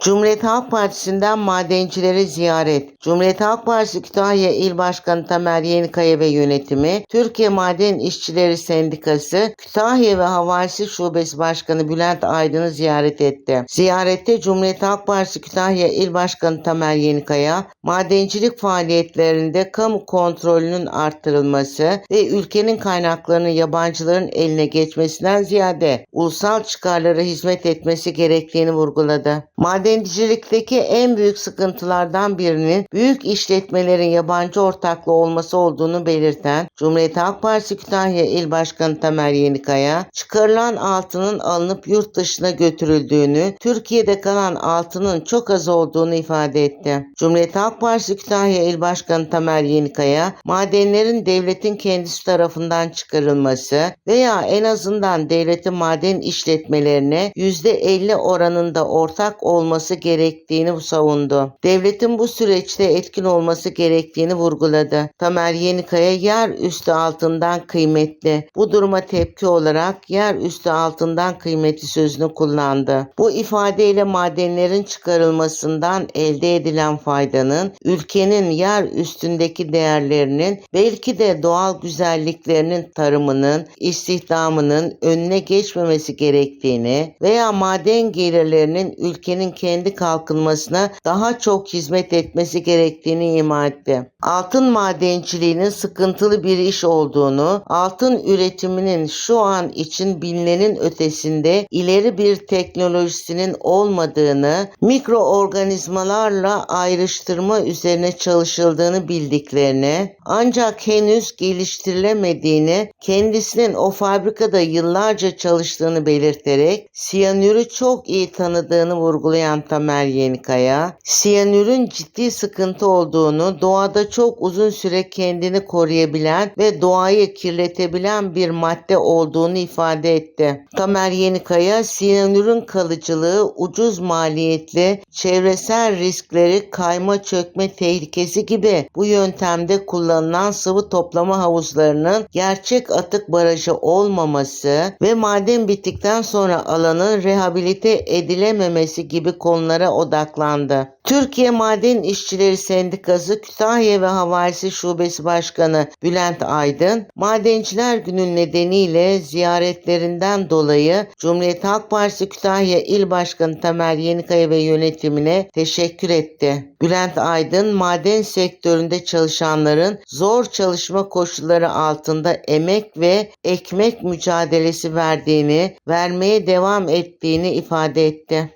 Cumhuriyet Halk Partisi'nden madencilere ziyaret. Cumhuriyet Halk Partisi Kütahya İl Başkanı Tamer Yenikaya ve yönetimi, Türkiye Maden İşçileri Sendikası, Kütahya ve Havalisi Şubesi Başkanı Bülent Aydın'ı ziyaret etti. Ziyarette Cumhuriyet Halk Partisi Kütahya İl Başkanı Tamer Yenikaya, madencilik faaliyetlerinde kamu kontrolünün arttırılması ve ülkenin kaynaklarının yabancıların eline geçmesinden ziyade ulusal çıkarlara hizmet etmesi gerektiğini vurguladı. Madencilikteki en büyük sıkıntılardan birinin büyük işletmelerin yabancı ortaklı olması olduğunu belirten Cumhuriyet Halk Partisi Kütahya İl Başkanı Tamer Yenikaya, çıkarılan altının alınıp yurt dışına götürüldüğünü, Türkiye'de kalan altının çok az olduğunu ifade etti. Cumhuriyet Halk Partisi Kütahya İl Başkanı Tamer Yenikaya, madenlerin devletin kendisi tarafından çıkarılması veya en azından devletin maden işletmelerine %50 oranında ortak olması gerektiğini savundu. Devletin bu süreçte etkin olması gerektiğini vurguladı. Tamer Yenikaya yer üstü altından kıymetli. Bu duruma tepki olarak yer üstü altından kıymetli sözünü kullandı. Bu ifadeyle madenlerin çıkarılmasından elde edilen faydanın ülkenin yer üstündeki değerlerinin belki de doğal güzelliklerinin tarımının, istihdamının önüne geçmemesi gerektiğini veya maden gelirlerinin ülkenin kendi kalkınmasına daha çok hizmet etmesi gerektiğini ima etti. Altın madenciliğinin sıkıntılı bir iş olduğunu, altın üretiminin şu an için bilinenin ötesinde ileri bir teknolojisinin olmadığını, mikroorganizmalarla ayrıştırma üzerine çalışıldığını bildiklerini, ancak henüz geliştirilemediğini, kendisinin o fabrikada yıllarca çalıştığını belirterek siyanürü çok iyi tanıdığını vurgulayan Tamer Yenikaya, siyanürün ciddi sıkıntı olduğunu, doğada çok uzun süre kendini koruyabilen ve doğayı kirletebilen bir madde olduğunu ifade etti. Tamer Yenikaya, siyanürün kalıcılığı, ucuz maliyetli, çevresel riskleri, kayma çökme tehlikesi gibi bu yöntemde kullanılan sıvı toplama havuzlarının gerçek atık barajı olmaması ve maden bittikten sonra alanın rehabilite edilememesi gibi konulara odaklandı. Türkiye Maden İşçileri Sendikası Kütahya ve Havalisi Şubesi Başkanı Bülent Aydın, Madenciler Günü nedeniyle ziyaretlerinden dolayı Cumhuriyet Halk Partisi Kütahya İl Başkanı Tamer Yenikaya ve yönetimine teşekkür etti. Bülent Aydın, maden sektöründe çalışanların zor çalışma koşulları altında emek ve ekmek mücadelesi verdiğini, vermeye devam ettiğini ifade etti.